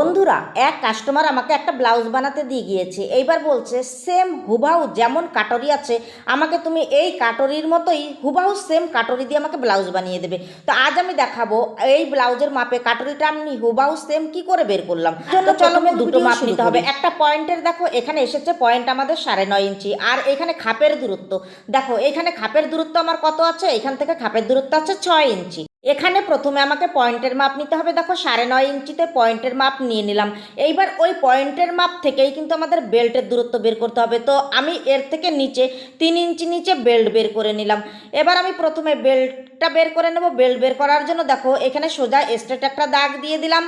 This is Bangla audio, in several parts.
বন্ধুরা এক কাস্টমার আমাকে একটা ব্লাউজ বানাতে দিয়ে গিয়েছে। এইবার বলছে সেম হুবাহু যেমন কাটরি আছে আমাকে তুমি এই কাটরির মতোই হুবাহু সেম কাটরি দিয়ে আমাকে ব্লাউজ বানিয়ে দেবে। তো আজ আমি দেখাবো এই ব্লাউজের মাপে কাটরিটা আমি হুবাহু সেম কি করে বের করলাম? জন্য চলো আমি দুটো মাপ নিতে হবে। একটা পয়েন্টের দেখো এখানে এসেছে পয়েন্ট আমাদের সাড়ে নয় ইঞ্চি আর এখানে খাপের দূরত্ব। দেখো এখানে খাপের দূরত্ব আমার কত আছে? এখান থেকে খাপের দূরত্ব আছে ছয় ইঞ্চি। এখানে প্রথমে আমাকে পয়েন্টের মাপ নিতে হবে। দেখো, সাড়ে নয় ইঞ্চিতে পয়েন্টের মাপ নিয়ে নিলাম। এইবার ওই পয়েন্টের মাপ থেকেই কিন্তু আমাদের বেল্টের দূরত্ব বের করতে হবে। তো আমি এর থেকে নিচে, তিন ইঞ্চি নিচে বেল্ট বের করে নিলাম। এবার আমি প্রথমে বেল্টটা বের করে নেব। বেল্ট বের করার জন্য দেখো, এখানে সোজা স্ট্রেট একটা দাগ দিয়ে দিলাম।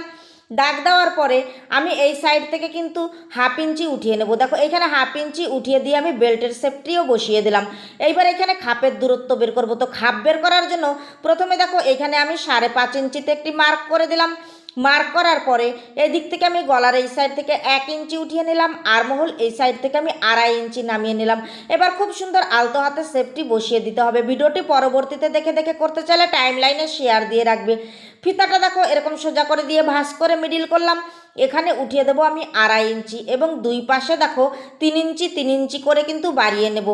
দাগ দেওয়ার পরে আমি এই সাইড থেকে কিন্তু হাফ ইঞ্চি উঠিয়ে নেব। দেখো, এখানে হাফ ইঞ্চি উঠিয়ে দিয়ে আমি বেল্টের সেফটিও বসিয়ে দিলাম। এইবার এখানে খাপের দূরত্ব বের করব। তো খাপ বের করার জন্য প্রথমে দেখো, এখানে আমি সাড়ে পাঁচ ইঞ্চিতে একটি মার্ক করে দিলাম। মার্ক করার পরে এদিক থেকে আমি গলার এই সাইড থেকে এক ইঞ্চি উঠিয়ে নিলাম। আর মহল এই সাইড থেকে আমি আড়াই ইঞ্চি নামিয়ে নিলাম। এবার খুব সুন্দর আলতো হাতে সেফটি বসিয়ে দিতে হবে। ভিডিওটি পরবর্তীতে দেখে দেখে করতে চাইলে টাইম লাইনে শেয়ার দিয়ে রাখবে। ফিতাটা দেখো, এরকম সোজা করে দিয়ে ভাঁজ করে মিডিল করলাম। এখানে উঠিয়ে দেবো আমি আড়াই ইঞ্চি এবং দুই পাশে দেখো তিন ইঞ্চি তিন ইঞ্চি করে কিন্তু বাড়িয়ে নেব।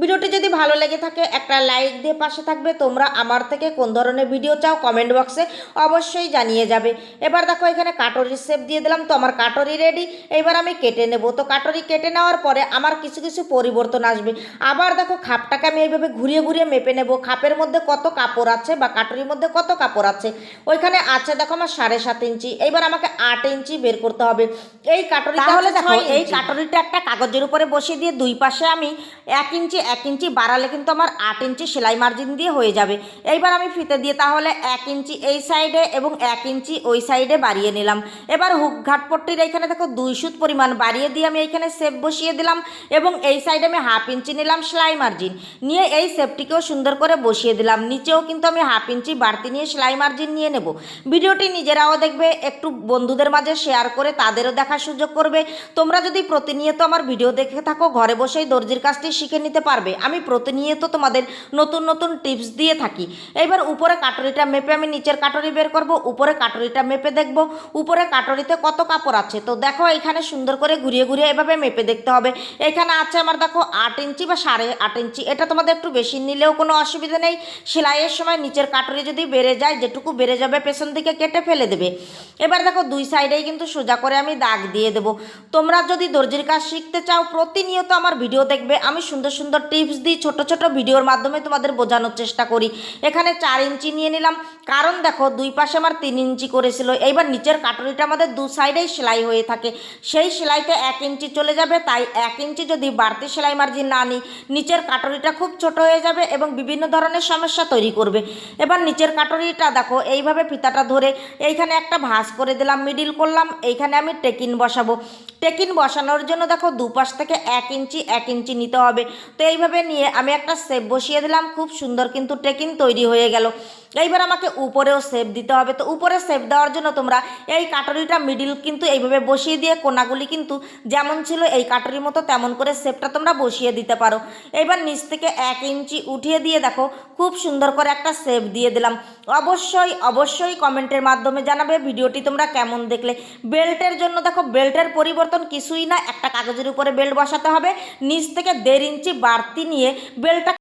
ভিডিওটি যদি ভালো লেগে থাকে, একটা লাইক দিয়ে পাশে থাকবে। তোমরা আমার থেকে কোন ধরনের ভিডিও চাও কমেন্ট বক্সে অবশ্যই জানিয়ে যাবে। এবার দেখো, এখানে কাটরির শেপ দিয়ে দিলাম। তো আমার কাটরি রেডি এবার আমি কেটে নেব। তো কাটরি কেটে নেওয়ার পরে আমার কিছু কিছু পরিবর্তন আসবে। আবার দেখো, খাপটাকে আমি এইভাবে ঘুরিয়ে ঘুরিয়ে মেপে নেব। খাপের মধ্যে কত কাপড় আছে বা কাটরির মধ্যে কত কাপড় আছে? ওইখানে আছে দেখো আমার সাড়ে সাত ইঞ্চি। এবার আমাকে আট ইঞ্চি বের করতে হবে। এই কাটরি তাহলে দেখো এই কাটরিটা একটা কাগজের উপরে বসিয়ে দিয়ে দুই পাশে আমি এক ইঞ্চি এক ইঞ্চি বাড়ালে কিন্তু আমার আট ইঞ্চি সেলাই মার্জিন দিয়ে হয়ে যাবে। এইবার আমি ফিতে দিয়ে তাহলে এক ইঞ্চি এই সাইডে এবং এক ইঞ্চি ওই সাইডে বাড়িয়ে নিলাম। এবার হুক ঘাট পট্টির এইখানে দেখো দুই সুত পরিমাণ বাড়িয়ে দিয়ে আমি এইখানে সেপ বসিয়ে দিলাম এবং এই সাইডে আমি হাফ ইঞ্চি নিলাম সেলাই মার্জিন নিয়ে এই সেপটিকেও সুন্দর করে বসিয়ে দিলাম। নিচেও কিন্তু আমি হাফ ইঞ্চি বাড়তি নিয়ে সেলাই মার্জিন নিয়ে নেব। ভিডিওটি নিজেরাও দেখবে, একটু বন্ধুদের মাঝে শেয়ার করে তাদেরও দেখার সুযোগ করবে। তোমরা যদি প্রতিনিয়ত আমার ভিডিও দেখে থাকো, ঘরে বসেই দর্জির কাজটি শিখে নিতে পারবে। আমি প্রতিনিয়ত তোমাদের নতুন নতুন টিপস দিয়ে থাকি। এবার উপরে কাটরিটা মেপে আমি নিচের কাটরি বের করব, উপরে কাটরিটা মেপে দেখব, উপরে কাটরিতে কত কাপড় আছে। তো দেখো, এখানে সুন্দর করে ঘুরিয়ে ঘুরিয়ে এভাবে মেপে দেখতে হবে। এখানে আছে আমার দেখো আট ইঞ্চি বা সাড়ে আট ইঞ্চি। এটা তোমাদের একটু বেশি নিলেও কোনো অসুবিধা নেই। সেলাইয়ের সময় নিচের কাটরি যদি বেড়ে যায়, যেটুকু বেড়ে যাবে পেছন দিকে কেটে ফেলে দেবে। এবার দেখো দুই সাইডেই কিন্তু সোজা করে আমি দাগ দিয়ে দেবো। তোমরা যদি দর্জির কাজ শিখতে চাও, প্রতিনিয়ত আমার ভিডিও দেখবে। আমি সুন্দর সুন্দর টিপস দিই, ছোট ছোট ভিডিওর মাধ্যমে তোমাদের বোঝানোর চেষ্টা করি। এখানে চার ইঞ্চি নিয়ে নিলাম। কারণ দেখো, দুই পাশে আমার তিন ইঞ্চি করেছিল। এইবার নিচের কাটুরিটা আমাদের দু সাইডেই সেলাই হয়ে থাকে। সেই সেলাইতে এক ইঞ্চি চলে যাবে, তাই এক ইঞ্চি যদি বাড়তি সেলাই মার্জিন না নিই নিচের কাটুরিটা খুব ছোট হয়ে যাবে এবং বিভিন্ন ধরনের সমস্যা তৈরি করবে। এবার নিচের কাটুরিটা দেখো, এইভাবে ফিতাটা ধরে এইখানে একটা ভাঁজ করে দিলাম মিডিল করলাম, এইখানে আমি টেকিন বসাবো। টেকিন বসানোর জন্য দেখো দুপাশ থেকে এক ইঞ্চি এক ইঞ্চি নিতে হবে। তো এইভাবে নিয়ে আমি একটা সেপ বসিয়ে দিলাম, খুব সুন্দর কিন্তু টেকিন তৈরি হয়ে গেল। এইবার আমাকে উপরেও সেপ দিতে হবে। তো উপরে সেপ দেওয়ার জন্য তোমরা এই কাটরিটা মিডিল কিন্তু এইভাবে বসিয়ে দিয়ে কোনাগুলি কিন্তু যেমন ছিল এই কাটরির মতো তেমন করে সেপটা তোমরা বসিয়ে দিতে পারো। এইবার নিচ থেকে এক ইঞ্চি উঠিয়ে দিয়ে দেখো, খুব সুন্দর করে একটা সেপ দিয়ে দিলাম। অবশ্যই অবশ্যই কমেন্টের মাধ্যমে জানাবে ভিডিওটি তোমরা কেমন দেখলে। বেল্টের জন্য দেখো, বেল্টের পরিবর্তন কিছুই না, একটা কাগজের উপরে বেল্ট বসাতে হবে। নিচ থেকে দেড় ইঞ্চি বাড়তি নিয়ে বেল্টটা